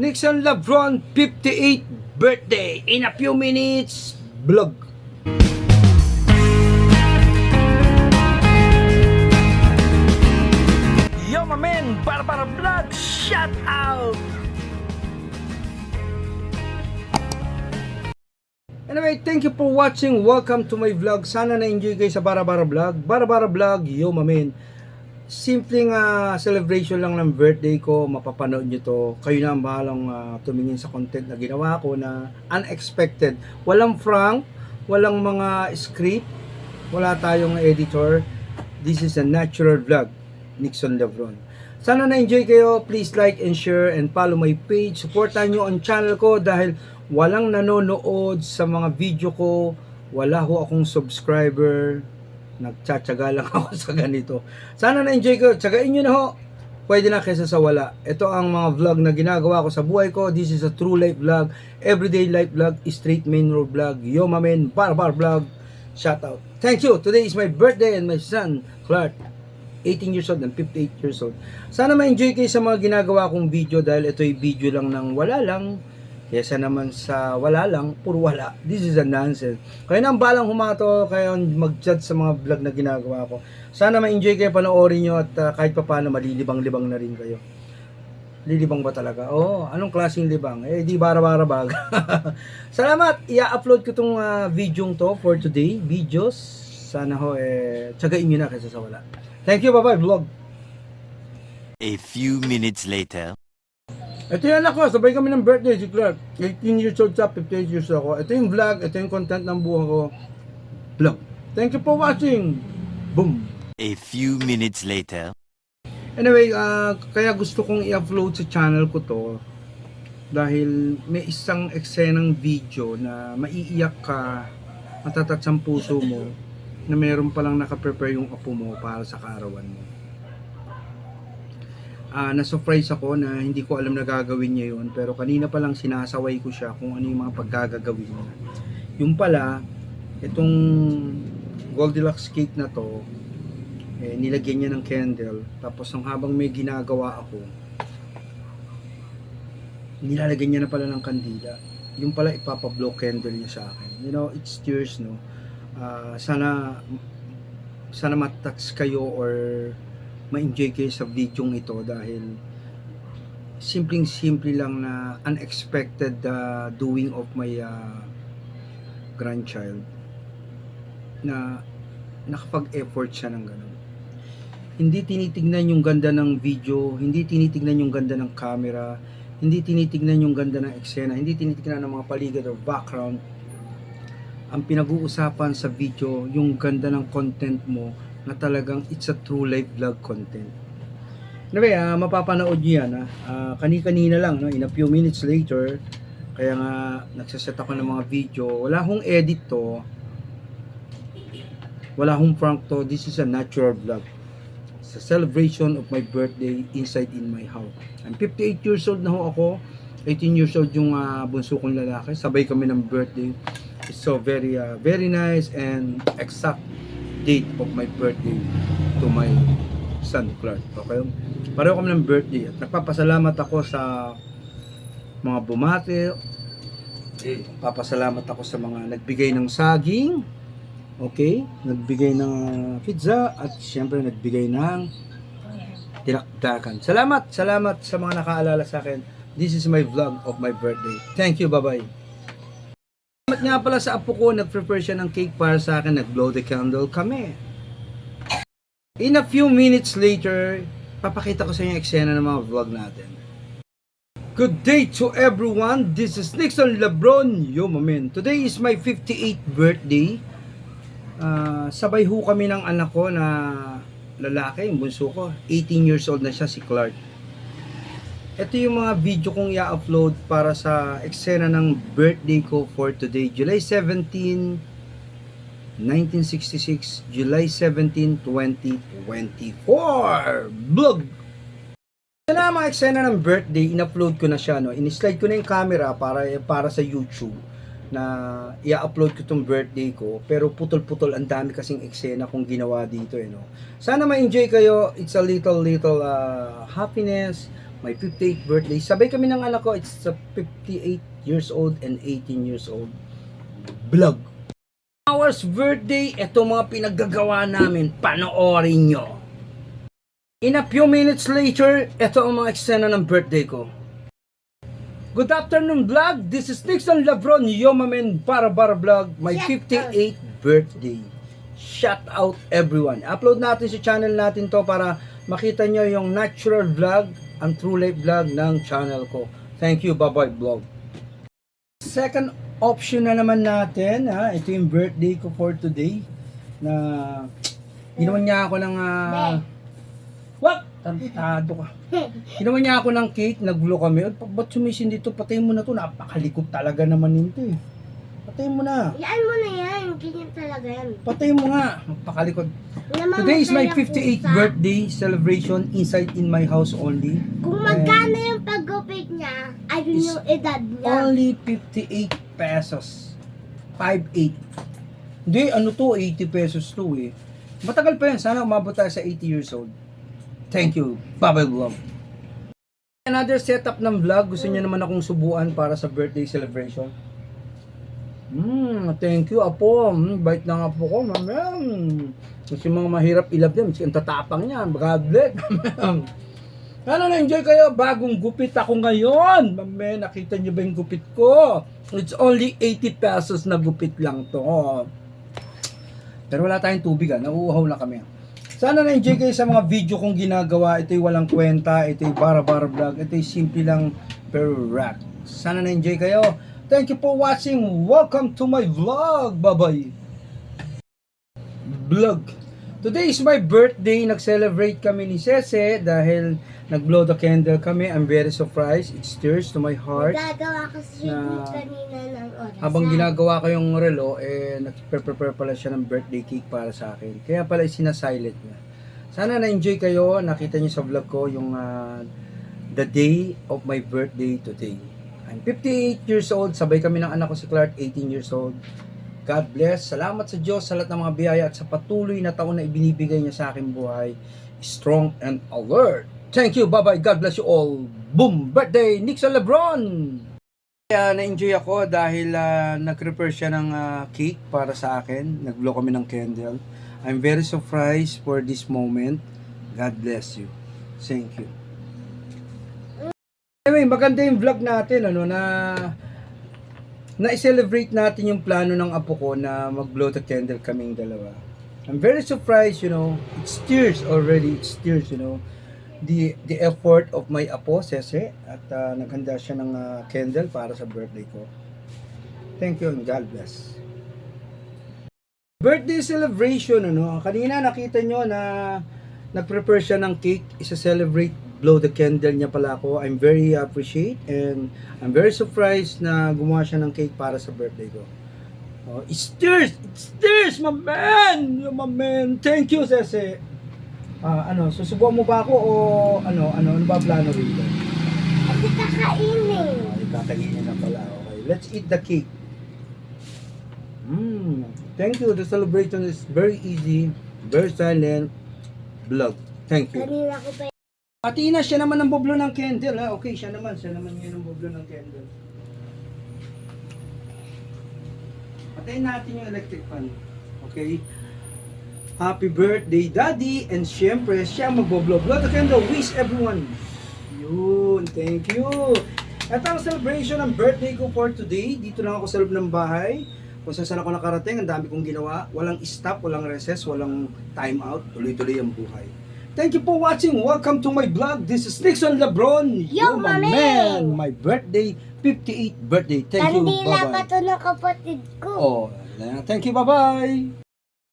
Nixon Lebron 58 birthday in a few minutes vlog. Yo my man, para para vlog, shout out! Anyway, thank you for watching. Welcome to my vlog. Sana na-enjoy kayo sa Bara Bara Vlog. Bara Bara Vlog, yo mamen. Simpleng ah, celebration lang ng birthday ko. Mapapanood nyo to. Kayo na ang bahalang ah, tumingin sa content na ginawa ko na unexpected. Walang frank, walang mga script, wala tayong editor. This is a natural vlog. Nixon Lebron. Sana na-enjoy kayo. Please like and share and follow my page. Supportan nyo ang channel ko dahil walang nanonood sa mga video ko. Wala ho akong subscriber. Nagtsatsaga lang ako sa ganito. Sana na-enjoy ko. Tsagain nyo na ho. Pwede na kesa sa wala. Ito ang mga vlog na ginagawa ko sa buhay ko. This is a true life vlog. Everyday life vlog. Straight main road vlog. Yo mamen. Bar bar vlog. Shout out. Thank you. Today is my birthday and my son, Clark. 18 years old and 58 years old. Sana ma-enjoy kayo sa mga ginagawa kong video dahil ito'y video lang ng wala lang. Kesa naman sa wala lang, puro wala. This is a nonsense. Kaya nang balang humato, kayo mag-judge sa mga vlog na ginagawa ko. Sana ma-enjoy kayo, panoorin nyo at uh, kahit pa paano malilibang-libang na rin kayo. Lilibang ba talaga? Oo, oh, anong klaseng libang? Eh, di bara-bara bag. Salamat! I-upload ko tong uh, video to for today. Videos. Sana ho, eh, tsagain nyo na kaysa sa wala. Thank you, bye-bye, vlog. A few minutes later. Ito yung anak ko, sabay kami ng birthday si Clark. 18 years old siya, 58 years old ako. Ito yung vlog, ito yung content ng buhay ko. Vlog. Thank you for watching. Boom. A few minutes later. Anyway, ah, kaya gusto kong i-upload sa channel ko to dahil may isang eksenang video na maiiyak ka, matatats ang puso mo na meron palang nakaprepare yung apo mo para sa kaarawan mo. Ah, na-surprise ako na hindi ko alam na gagawin niya yun. Pero kanina pa lang sinasaway ko siya kung ano yung mga paggagagawin niya. Yung pala, itong Goldilocks cake na to, eh, nilagyan niya ng candle. Tapos nung habang may ginagawa ako nilalagyan niya na pala ng kandila. Yung pala ipapablow candle niya sa akin. You know it's tears no? Ah, sana sana matouch kayo or ma-enjoy kayo sa video ito dahil simpleng simple lang na unexpected ah, doing of my ah, grandchild na nakapag-effort siya ng ganun hindi tinitignan yung ganda ng video, hindi tinitignan yung ganda ng camera, hindi tinitignan yung ganda ng eksena, hindi tinitignan ng mga paligid or background. Ang pinag-uusapan sa video, yung ganda ng content mo na talagang it's a true life vlog content. Anyway, ah, mapapanood nyo yan. Ah, kani-kanina lang, no? in a few minutes later, kaya nga nagsaset ako ng mga video. Wala hong edit to. Wala hong prank to. This is a natural vlog sa celebration of my birthday inside in my house. I'm 58 years old na ho ako. 18 years old yung uh, bunso kong lalaki. Sabay kami ng birthday. It's so very uh, very nice and exact date of my birthday to my son Clark. Okay? Pareho kami ng birthday at nagpapasalamat ako sa mga bumati. Papasalamat ako sa mga nagbigay ng saging. Okay? Nagbigay ng pizza at siyempre nagbigay ng tinakdakan. Salamat, salamat sa mga nakaalala sa akin. This is my vlog of my birthday. Thank you, bye-bye. Salamat nga pala sa apo ko, nag-prepare siya ng cake para sa akin, nag-blow the candle kami. In a few minutes later, papakita ko sa inyo yung eksena ng mga vlog natin. Good day to everyone. This is Nixon Lebron. Yo, mamen. Today is my 58th birthday. Ah, sabay ho kami ng anak ko na lalaki, yung bunso ko. 18 years old na siya, si Clark. Ito yung mga video kong i-upload para sa eksena ng birthday ko for today, July 17, 1966, July 17, 2024. Vlog! Ito na mga eksena ng birthday, in-upload ko na siya, no? In-slide ko na yung camera para, para sa YouTube na i-upload ko tong birthday ko pero putol-putol ang dami kasing eksena kong ginawa dito eh no. Sana ma-enjoy kayo. It's a little little uh, happiness my 58th birthday. Sabay kami ng anak ko, it's a 58 years old and 18 years old vlog. Ours birthday, ito mga pinaggagawa namin, panoorin nyo. In a few minutes later, ito ang mga eksena ng birthday ko. Good afternoon vlog, this is Nixon Labron, Yomamen para vlog, my Shout 58th birthday. Shout out everyone. Upload natin sa channel natin to para makita nyo yung natural vlog, ang true life vlog ng channel ko. Thank you, bye-bye vlog. Second option na naman natin, ha? ito yung birthday ko for today na ginawan niya ako ng uh, Wag! Tantado ka. Ginawan niya ako ng cake, naglo kami. Ba- Ba't sumisin dito? Patayin mo na to. Napakalikot talaga naman nito eh. Patayin mo na. Yan mo na yan. Ganyan talaga yan. Patayin mo nga. Namamatay Today is my ang 58th pusa. birthday celebration inside in my house only. Kung magkano yung paggupit niya, ayun Is yung edad niya. Only 58 pesos. 5.8. Hindi, ano to? 80 pesos to eh. Matagal pa yan. Sana umabot tayo sa 80 years old. Thank you. Bye-bye vlog. Another setup ng vlog. Gusto niyo naman akong subuan para sa birthday celebration. Hmm, thank you, Apo. Hmm, bait ng Apo ko, ma'am. Kasi mga mahirap ilab yan. Kasi ang tatapang niyan. God bless. Sana na-enjoy kayo. Bagong gupit ako ngayon. Mame, nakita niyo ba yung gupit ko? It's only 80 pesos na gupit lang to. Pero wala tayong tubig ah. Nauuhaw na kami. Sana na-enjoy kayo sa mga video kong ginagawa. Ito'y walang kwenta. Ito'y bara-bara vlog. Ito'y simple lang pero rock. Sana na-enjoy kayo. Thank you for watching. Welcome to my vlog. Bye-bye. Vlog. Today is my birthday. Nag-celebrate kami ni Sese dahil nag-blow the candle kami. I'm very surprised. It stirs to my heart. Gagawa kasi Na- kanina ng oras. Habang ginagawa ko yung relo, eh, nag-prepare pala siya ng birthday cake para sa akin. Kaya pala sinasilent niya. Sana na-enjoy kayo. Nakita niyo sa vlog ko yung ah, the day of my birthday today. I'm 58 years old. Sabay kami ng anak ko si Clark, 18 years old. God bless. Salamat sa Diyos sa lahat ng mga biyaya at sa patuloy na taon na ibinibigay niya sa aking buhay. Strong and alert. Thank you. Bye-bye. God bless you all. Boom! Birthday, Nixon Lebron! Kaya na-enjoy ako dahil ah, nag-prepare siya ng ah, cake para sa akin. Nag-blow kami ng candle. I'm very surprised for this moment. God bless you. Thank you. Maganda yung vlog natin ano na na-celebrate natin yung plano ng apo ko na mag-blow the candle kaming dalawa. I'm very surprised, you know. It stirs already. It stirs, you know the the effort of my apo Sese at uh, naghanda siya ng uh, candle para sa birthday ko. Thank you and God bless. Birthday celebration ano, kanina nakita nyo na nag-prepare siya ng cake, isa-celebrate blow the candle niya pala ako. I'm very appreciate and I'm very surprised na gumawa siya ng cake para sa birthday ko. Oh, it stirs! It stirs, my man! My man! Thank you, Sese! Ah, ano, susubukan mo ba ako o ano, ano, ano ba plano rito? Kasi kakainin. Ay, kakainin na pala. Okay, let's eat the cake. Mm, thank you. The celebration is very easy, very silent. Vlog. Thank you. Kanina ko pa Pati na, siya naman ang bublo ng candle. Ha? Okay, siya naman. Siya naman yun ang bublo ng candle. Patayin natin yung electric fan. Okay? Happy birthday, Daddy! And syempre, siya ang magboblo. Blow the candle. Wish everyone. Yun. Thank you. Ito ang celebration ng birthday ko for today. Dito lang ako sa loob ng bahay. Kung saan saan ako nakarating, ang dami kong ginawa. Walang stop, walang recess, walang time out. Tuloy-tuloy ang buhay. Thank you for watching. Welcome to my vlog. This is Nixon Lebron. Yo, my man. My birthday, 58th birthday. Thank you. Kandila pa Bye-bye. to ng kapatid ko. Oh, ayan. thank you. Bye-bye.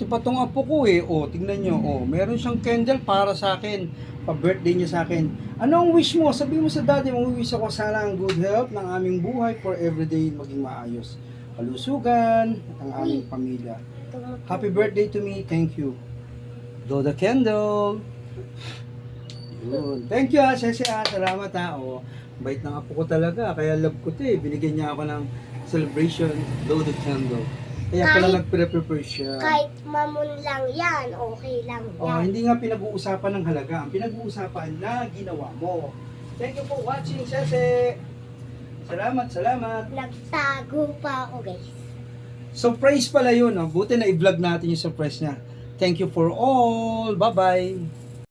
Ito pa tong apo ko eh. Oh, tingnan nyo. Oh, meron siyang candle para sa akin. Pa-birthday niya sa akin. Ano ang wish mo? Sabi mo sa daddy mo, wish ako sana ang good health ng aming buhay for everyday maging maayos. Kalusugan at ang aming pamilya. Happy birthday to me. Thank you. Blow the candle. Yun. Thank you ha, Sese ha. Salamat ha. O, bait ng apo ko talaga. Kaya love ko to eh. Binigyan niya ako ng celebration. The candle. Kaya pala Kahit- nagpre-prepare siya. Kahit mamun lang yan, okay lang Oh, yan. hindi nga pinag-uusapan ng halaga. Ang pinag-uusapan na ginawa mo. Thank you for watching, Sese. Salamat, salamat. Nagtago pa ako guys. Surprise pala yun. Oh. Buti na i-vlog natin yung surprise niya. Thank you for all. Bye-bye.